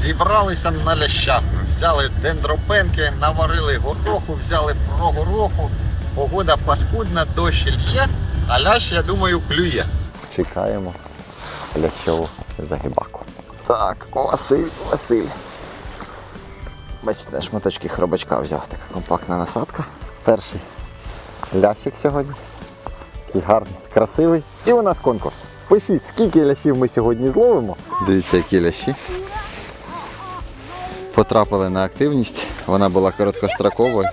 Зібралися на лящах. Взяли дендропенки, наварили гороху, взяли про гороху. Погода паскудна, дощ лє, а лящ, я думаю, клює. Чекаємо лящову загибаку. Так, Василь, Василь. Бачите, шматочки хробачка взяв. Така компактна насадка. Перший лящик сьогодні. Такий гарний, красивий. І у нас конкурс. Пишіть, скільки лящів ми сьогодні зловимо. Дивіться, які лящі. Потрапили на активність. Вона була короткостроковою.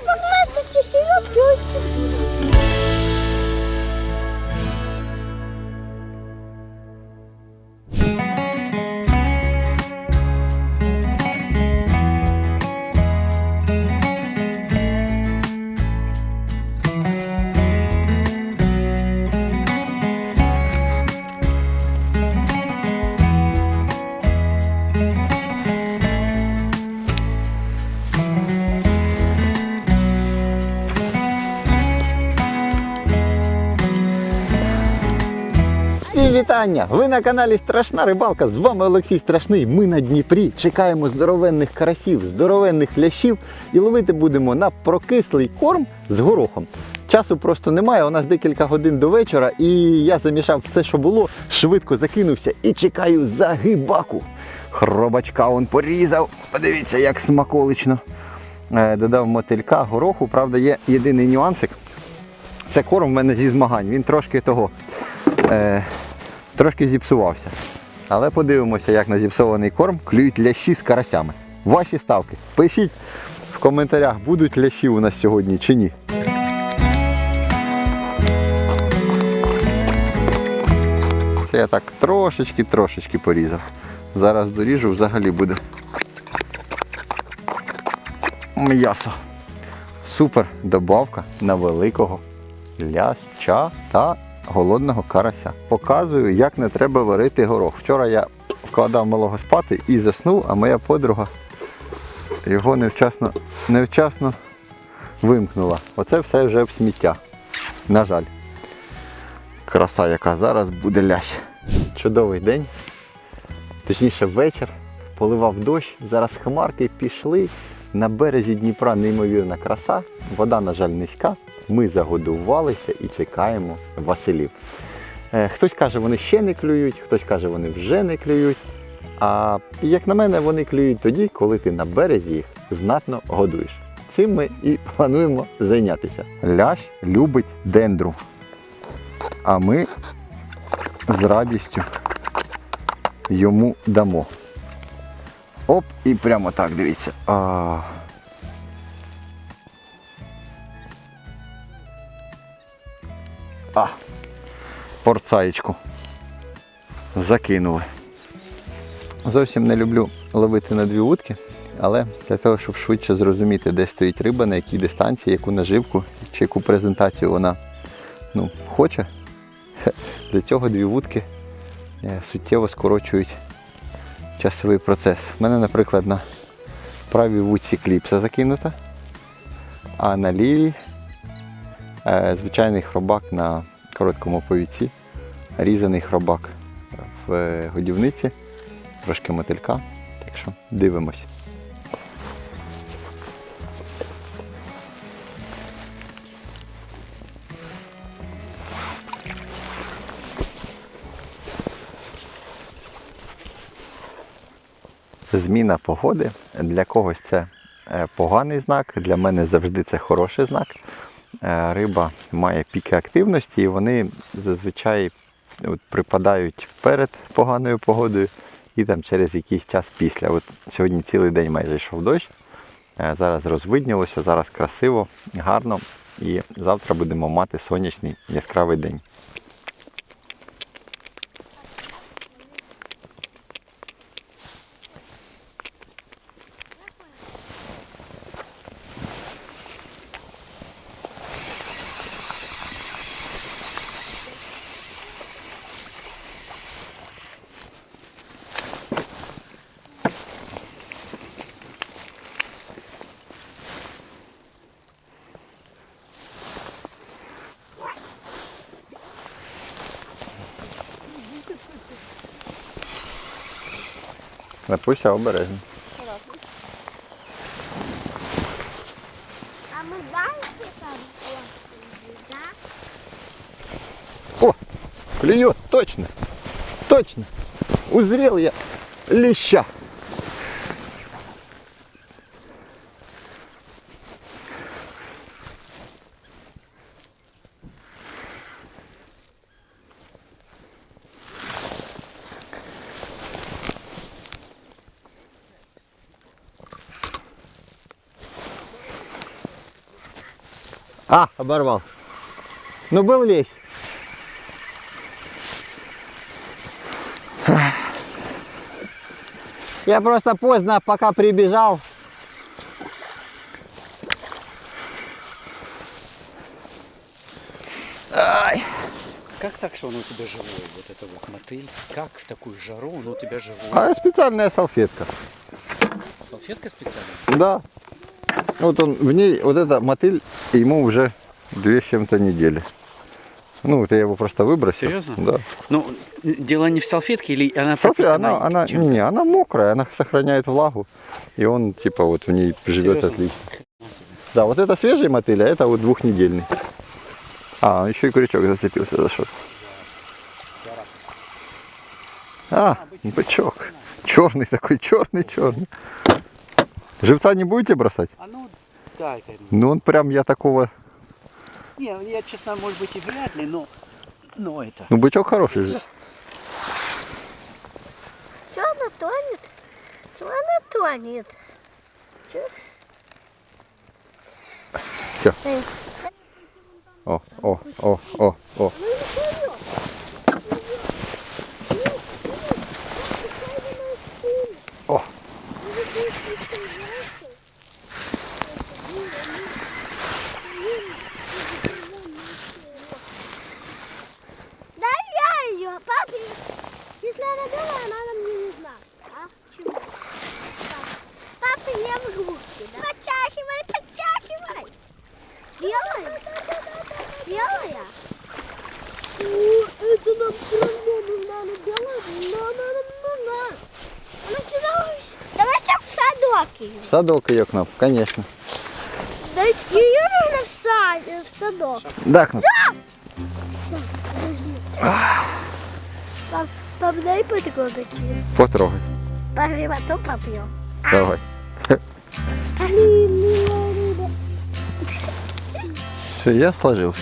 Вітання! Ви на каналі Страшна Рибалка. З вами Олексій Страшний. Ми на Дніпрі чекаємо здоровенних карасів, здоровенних лящів і ловити будемо на прокислий корм з горохом. Часу просто немає. У нас декілька годин до вечора, і я замішав все, що було, швидко закинувся і чекаю загибаку. Хробачка он порізав. Подивіться, як смаколично. Е, Додав мотилька, гороху. Правда, є єдиний нюансик. Це корм в мене зі змагань. Він трошки того. Е, трошки зіпсувався. Але подивимося, як на зіпсований корм клюють лящі з карасями. Ваші ставки. Пишіть в коментарях, будуть лящі у нас сьогодні чи ні. Це я так трошечки-трошечки порізав. Зараз доріжу, взагалі буде м'ясо. Супер добавка на великого ляща та голодного карася. Показую, як не треба варити горох. Вчора я вкладав малого спати і заснув, а моя подруга його невчасно, невчасно вимкнула. Оце все вже в сміття. На жаль. Краса, яка зараз буде лящ. Чудовий день. Точніше вечір. Поливав дощ. Зараз хмарки пішли. На березі Дніпра неймовірна краса. Вода, на жаль, низька. Ми загодувалися і чекаємо Василів. Е, Хтось каже, вони ще не клюють, хтось каже, вони вже не клюють. А як на мене, вони клюють тоді, коли ти на березі їх знатно годуєш. Цим ми і плануємо зайнятися. Лящ любить дендру. А ми з радістю йому дамо. Оп, і прямо так, дивіться. А... А, порцаєчку. Закинули. Зовсім не люблю ловити на дві вудки, але для того, щоб швидше зрозуміти, де стоїть риба, на якій дистанції, яку наживку чи яку презентацію вона ну, хоче, для цього дві вудки е, суттєво скорочують часовий процес. У мене, наприклад, на правій вудці кліпса закинута, а на лівій звичайний хробак на короткому повіці, різаний хробак в е, годівниці, трошки мотилька. Так що дивимось. Зміна погоди для когось це е, поганий знак, для мене завжди це хороший знак. Е, Риба має піки активності і вони зазвичай от, припадають перед поганою погодою і там через якийсь час після. От Сьогодні цілий день майже йшов дощ. Е, Зараз розвиднілося, зараз красиво, гарно. І завтра будемо мати сонячний яскравий день. Маркуся обережно. А там да? О, клюет, точно, точно. Узрел я леща. А, оборвал. Ну был лещ. Я просто поздно пока прибежал. Как так, что он у тебя живой, вот это вот мотыль? Как в такую жару он у тебя живой? А специальная салфетка. Салфетка специальная? Да. Вот он в ней, вот эта мотыль, ему уже две с чем-то недели. Ну, вот я его просто выбросил. Серьезно? Да. Ну, дело не в салфетке или она Салфетка, пропитана она, она, не, не, она мокрая, она сохраняет влагу. И он, типа, вот в ней живет Серьезно? отлично. Да, вот это свежий мотыль, а это вот двухнедельный. А, еще и крючок зацепился за что-то. А, бычок. Черный такой, черный, черный. Живца не будете бросать? А ну, дай ка Ну он прям я такого. Не, я, честно, может быть и вряд ли, но, но это... Ну бычок хороший же. Что она тонет? Что она тонет? Все. О, о, о, о, о. О. Да я ее, папа. Если она белая, она нам не нужна. А? Почему? Папа, Папа, ем игрушки, да? Подчахивай, подчахивай. Белая? Белая? О, это нам все равно нужна, она белая, но она нам нужна. Она сюда уж- Давайте в садок ее. Ее кнопку, конечно. Ее нужно в, сад, в садок. Да, кнопку. Пап, пап, дай потрогать. Потрогай. По животу попьем. Давай. Все, я сложился.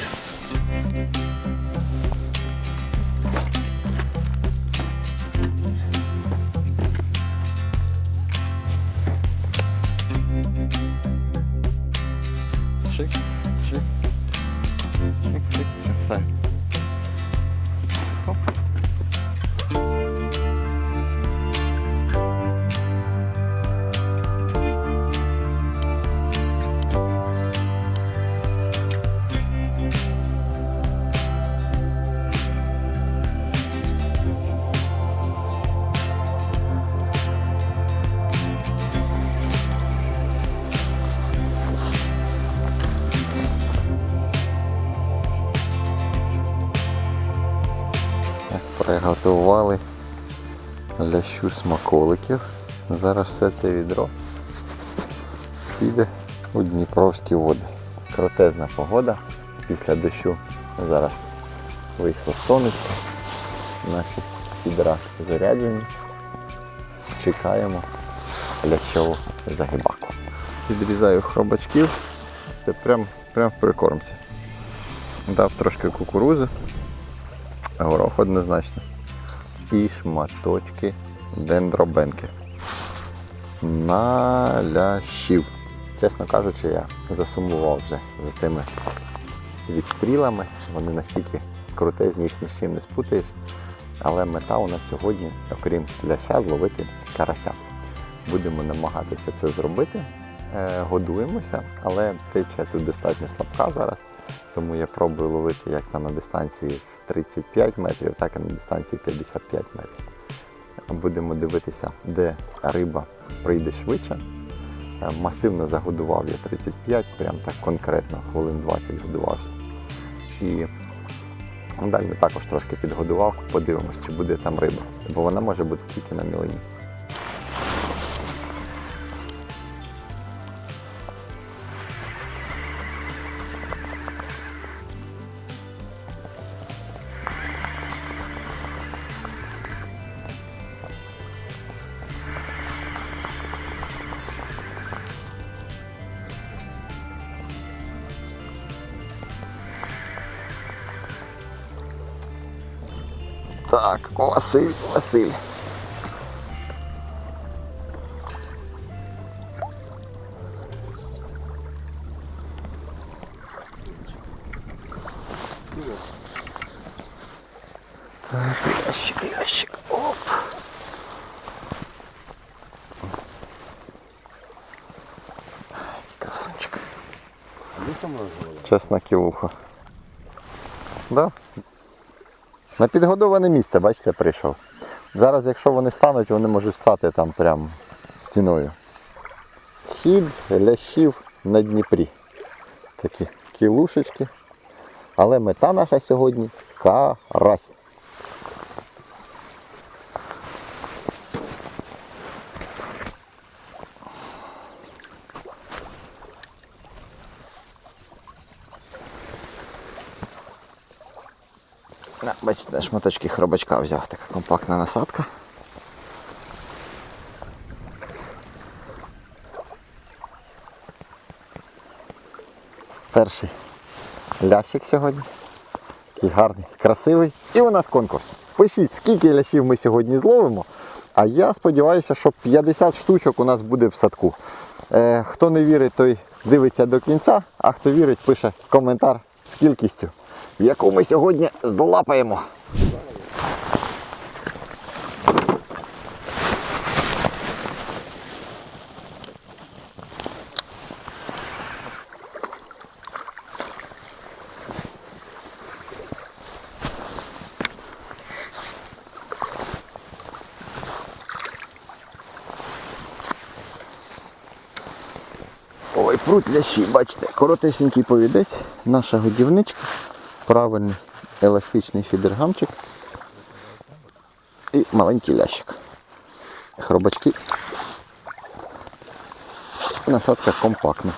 Приготували лящу смаколиків. Зараз все це відро піде у Дніпровські води. Крутезна погода. Після дощу зараз вийшло сонечко. Наші підра заряджені. Чекаємо лящову загибаку. Відрізаю хробачків. Це прям, прям в прикормці. Дав трошки кукурузи горох однозначно. І шматочки дендробенки. Налящив. Чесно кажучи, я засумував вже за цими відстрілами. Вони настільки крутезні, їх ні з чим не спутаєш. Але мета у нас сьогодні, окрім ляща, зловити карася. Будемо намагатися це зробити. Е, годуємося, але течія тут достатньо слабка зараз. Тому я пробую ловити як там на дистанції 35 метрів, так і на дистанції 55 метрів. Будемо дивитися, де риба прийде швидше. Е, Масивно загодував я 35, прям так конкретно, хвилин 20 годувався. І далі також трошки підгодував, подивимось, чи буде там риба. Бо вона може бути тільки на мілині. Так, Василь, Василь. Так, ящик, ящик. Оп. Красунчик. Чесна кілуха. Да. На підгодоване місце, бачите, прийшов. Зараз, якщо вони стануть, вони можуть стати там прям стіною. Хід лящів на Дніпрі. Такі кілушечки. Але мета наша сьогодні карась. Бачите, шматочки хробачка взяв, така компактна насадка. Перший лящик сьогодні. Такий гарний, красивий. І у нас конкурс. Пишіть, скільки лящів ми сьогодні зловимо. А я сподіваюся, що 50 штучок у нас буде в садку. Е, хто не вірить, той дивиться до кінця, а хто вірить, пише коментар з кількістю, яку ми сьогодні злапаємо. Ой, пруть лящі, бачите, коротесенький повідець, наша годівничка, правильний еластичний фідергамчик і маленький лящик. Хробачки. Насадка компактна.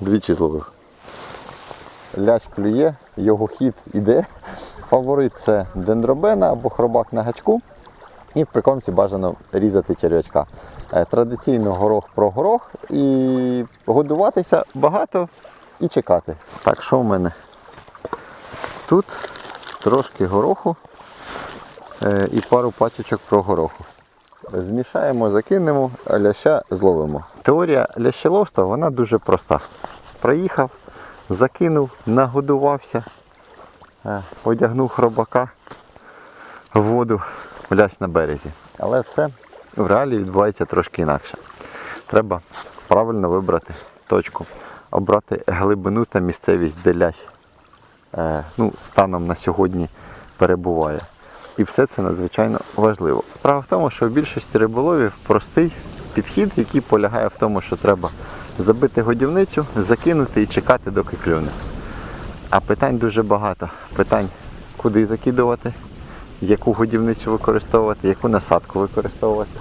Двічі зловив. Лящ клює, його хід іде. Фаворит це дендробена або хробак на гачку. І в прикормці бажано різати черв'ячка. Е, Традиційно горох про горох і годуватися багато і чекати. Так, що в мене? Тут трошки гороху е, і пару пачечок про гороху. Змішаємо, закинемо, ляща зловимо. Теорія лящеловства вона дуже проста. Проїхав, закинув, нагодувався, е, одягнув хробака в воду, лящ на березі. Але все в реалії відбувається трошки інакше. Треба правильно вибрати точку, обрати глибину та місцевість, де лящ е, ну, станом на сьогодні перебуває. І все це надзвичайно важливо. Справа в тому, що в більшості риболовів простий підхід, який полягає в тому, що треба забити годівницю, закинути і чекати, доки клюне. А питань дуже багато. Питань, куди закидувати, яку годівницю використовувати, яку насадку використовувати,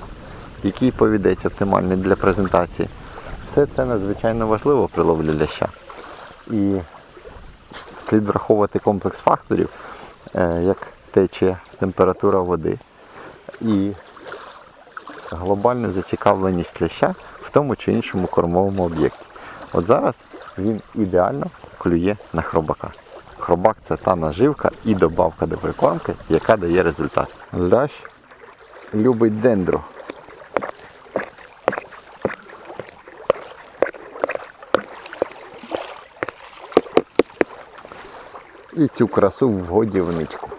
який повідець оптимальний для презентації. Все це надзвичайно важливо при ловлі ляща. І слід враховувати комплекс факторів, е, як течія, температура води і глобальну зацікавленість ляща в тому чи іншому кормовому об'єкті. От зараз він ідеально клює на хробака. Хробак це та наживка і добавка до прикормки, яка дає результат. Лящ любить дендру. І цю красу в годівничку.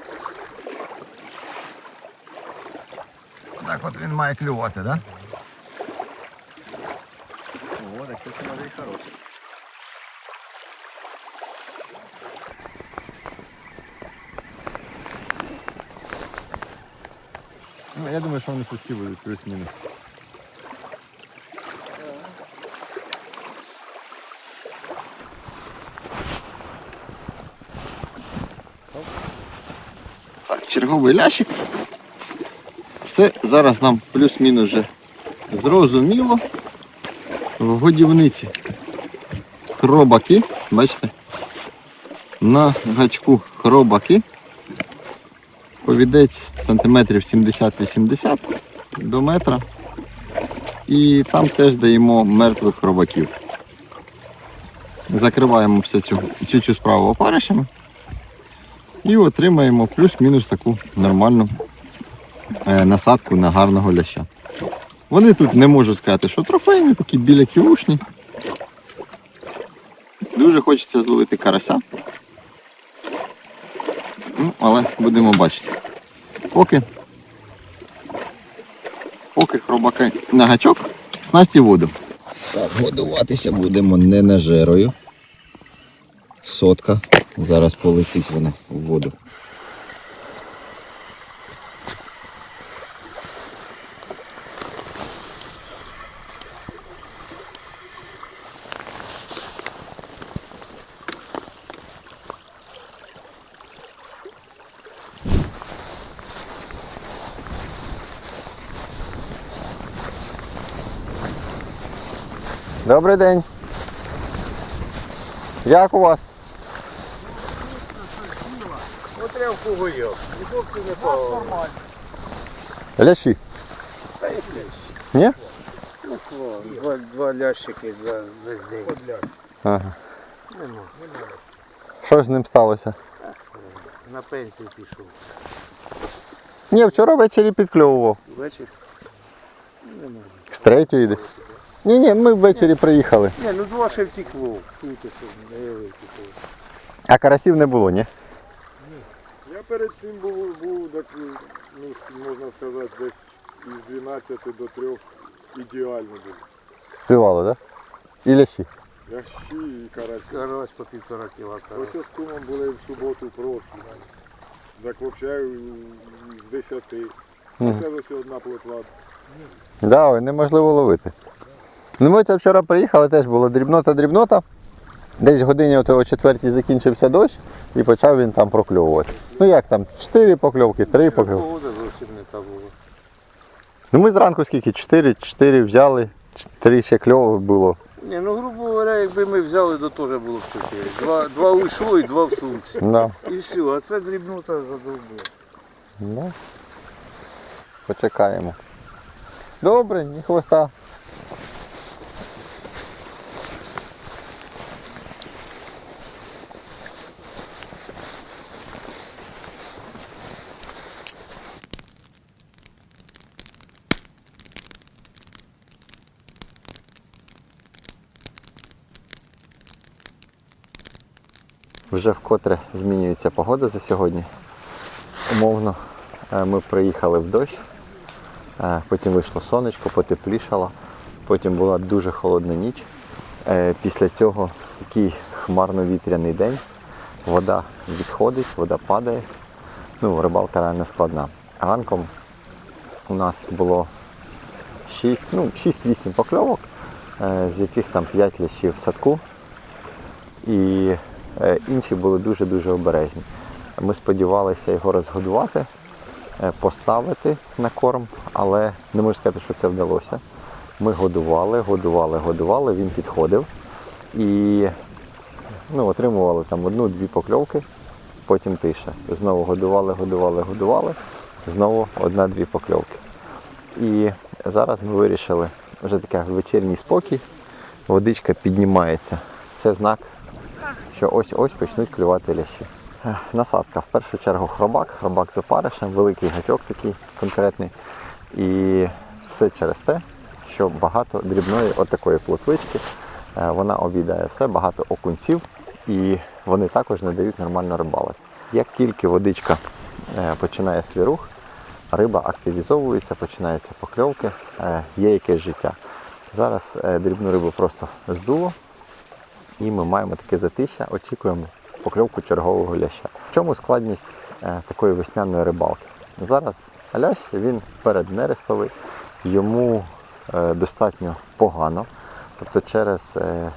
Так от він має клювати, так? Да? О, так это надо и хороший. Ну, я думаю, що вони пусті будуть плюс-мінус. Черговий лящик. Все зараз нам плюс-мінус вже зрозуміло. В годівниці хробаки, бачите? На гачку хробаки. Повідець сантиметрів 70-80 до метра. І там теж даємо мертвих хробаків. закриваємо всю цю, всю цю справу опаришами і отримаємо плюс-мінус таку нормальну е, насадку на гарного ляща. Вони тут не можу сказати, що трофейні, такі біля кілушні. Дуже хочеться зловити карася. Ну, але будемо бачити. Поки, поки хробаки на гачок, снасті воду. Так, годуватися будемо не нажерою. Сотка. Зараз полетить вона в воду. Добрий день. Як у вас? Смотря в. І зовсім не по... Лящі. Ні? Два, два лящики за весь день. Ага. Що з ним сталося? На пенсію пішов. Ні, вчора ввечері підкльовував. Вечір? З третьої десь. Ні, ні, ми ввечері приїхали. Ні, ну два ще втекло. Тільки що не витекло. А карасів не було, ні? Я перед цим був, був так, ну, можна сказати, десь із 12 до 3 ідеально був. Клювало, так? Да? І лящі. Ящі і карасі. Карась по півтора кіла карась. Ось з кумом були в суботу прошлу. Так взагалі з 10. Це лише одна плотва. Да, ой, неможливо ловити. Ну ми це вчора приїхали, теж було дрібнота-дрібнота. Десь годині о четвертій закінчився дощ і почав він там прокльовувати. Ну як там, 4 покльовки, 3 покльовки. Погода зовсім не та була. Ну ми зранку скільки? 4, 4 взяли, 3 ще кльово було. Ні, ну грубо говоря, якби ми взяли, то теж було б чотири. Два, два уйшло і два в сумці. Да. І все, а це дрібнота задовбує. Да. Почекаємо. Добре, ні хвоста. Вже вкотре змінюється погода за сьогодні. Умовно, е, ми приїхали в дощ, е, потім вийшло сонечко, потеплішало, потім була дуже холодна ніч. Е, Після цього такий хмарно-вітряний день. Вода відходить, вода падає. Ну, рибалка реально складна. Ранком у нас було 6, ну, 6-8 покльовок, з яких там 5 лящів в садку. І інші були дуже-дуже обережні. Ми сподівалися його розгодувати, е, поставити на корм, але не можу сказати, що це вдалося. Ми годували, годували, годували, він підходив і ну, отримували там одну-дві покльовки, потім тиша. Знову годували, годували, годували, знову одна-дві покльовки. І зараз ми вирішили вже такий вечірній спокій, водичка піднімається. Це знак, що ось-ось почнуть клювати лящі. Е, Насадка в першу чергу хробак, хробак з опаришем, великий гачок такий конкретний. І все через те, що багато дрібної отакої плотвички. Е, Вона об'їдає все, багато окунців і вони також не дають нормально рибалити. Як тільки водичка е, починає свій рух, риба активізовується, починаються покльовки, є якесь життя. Зараз дрібну рибу просто здуло, і ми маємо таке затища, очікуємо покльовку чергового ляща. В чому складність е, такої весняної рибалки? Зараз лящ він переднерестовий, йому е, достатньо погано. Тобто через е,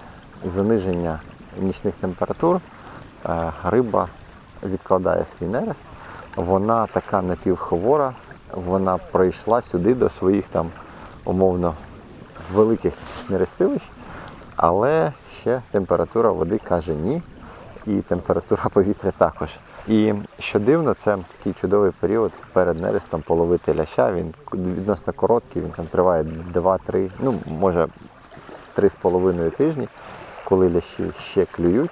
заниження нічних температур риба відкладає свій нерест. Вона така напівхвора, вона прийшла сюди до своїх там умовно великих нерестилищ, але ще температура води каже ні, і температура повітря також. І що дивно, це такий чудовий період перед нерестом половити ляща. Він відносно короткий, він там триває 2-3, ну може 3,5 тижні. коли лящі ще клюють,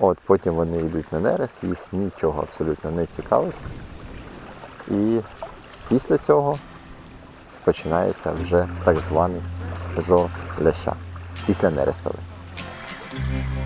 от потім вони йдуть на нерест, їх нічого абсолютно не цікавить. І після цього починається вже так званий жор ляща після нерестовий. А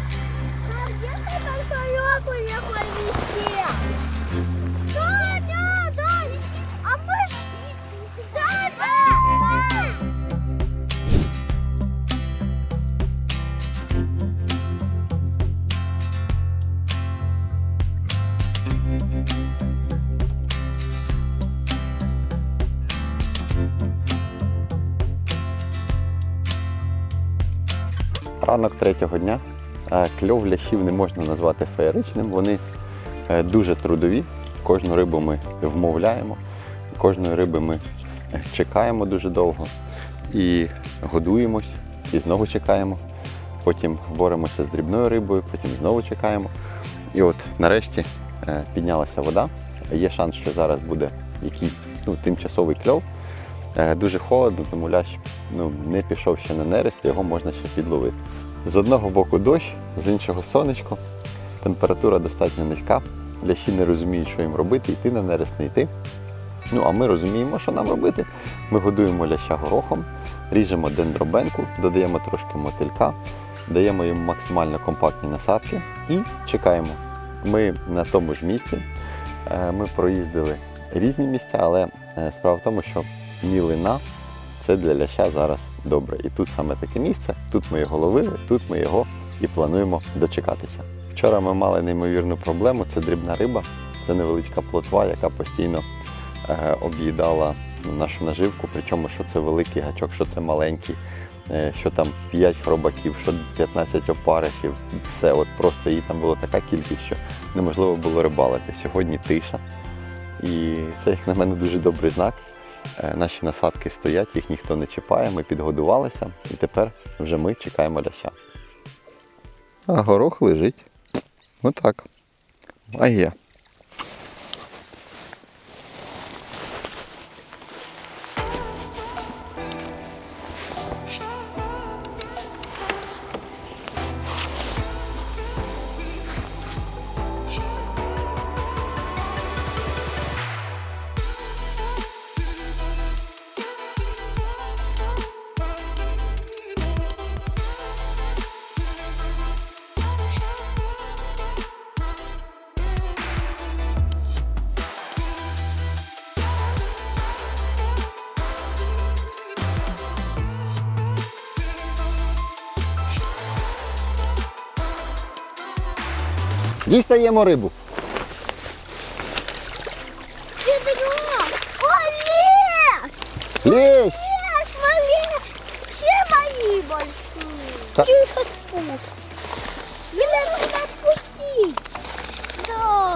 Ранок третього дня. Е, Кльов лящів не можна назвати феєричним. Вони е, дуже трудові. Кожну рибу ми вмовляємо, кожної риби ми е, чекаємо дуже довго і годуємось, і знову чекаємо. Потім боремося з дрібною рибою, потім знову чекаємо. І от нарешті піднялася вода. Є шанс, що зараз буде якийсь ну, тимчасовий кльов. Е, Дуже холодно, тому лящ ну, не пішов ще на нерест, його можна ще підловити. З одного боку дощ, з іншого сонечко. Температура достатньо низька. Лящі не розуміють, що їм робити, йти на нерест, не йти. Ну а ми розуміємо, що нам робити. Ми годуємо ляща горохом, ріжемо дендробенку, додаємо трошки мотилька, даємо їм максимально компактні насадки і чекаємо. Ми на тому ж місці. Е, Ми проїздили різні місця, але е, справа в тому, що мілина це для ляща зараз добре. І тут саме таке місце, тут ми його ловили, тут ми його і плануємо дочекатися. Вчора ми мали неймовірну проблему, це дрібна риба, це невеличка плотва, яка постійно е, об'їдала нашу наживку, причому що це великий гачок, що це маленький, е, що там 5 хробаків, що 15 опаришів, все, от просто її там була така кількість, що неможливо було рибалити. Сьогодні тиша. І це, як на мене, дуже добрий знак. Е, Наші насадки стоять, їх ніхто не чіпає, ми підгодувалися і тепер вже ми чекаємо ляща. А горох лежить. Отак. А є. Дістаємо рибу. Ведро! О, лес! Лесь! Лес, малина! Все мои большие! Так. Тихо спуск! Меня нужно отпустить! Да!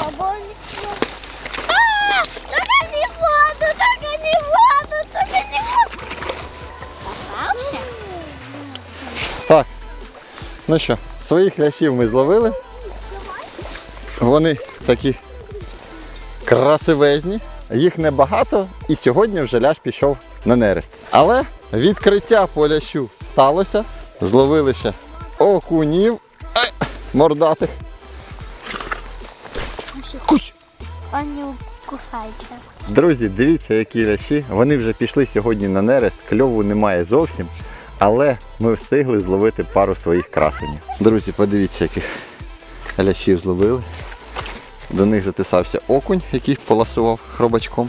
А, только не воду, только не воду, только не воду! Попался? Так. Ну що, своїх лящів ми зловили. Вони такі красивезні. Їх небагато, і сьогодні вже лящ пішов на нерест. Але відкриття по лящу сталося. Зловили ще окунів Ай, мордатих. Кусь! Он не. Друзі, дивіться, які лящі. Вони вже пішли сьогодні на нерест, кльову немає зовсім. Але ми встигли зловити пару своїх красенів. Друзі, подивіться, яких лящів зловили. До них затисався окунь, який поласував хробачком.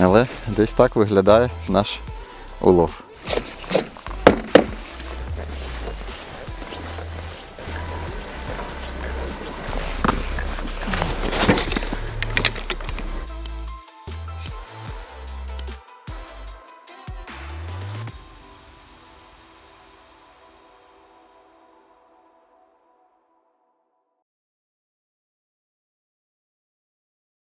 Але десь так виглядає наш улов.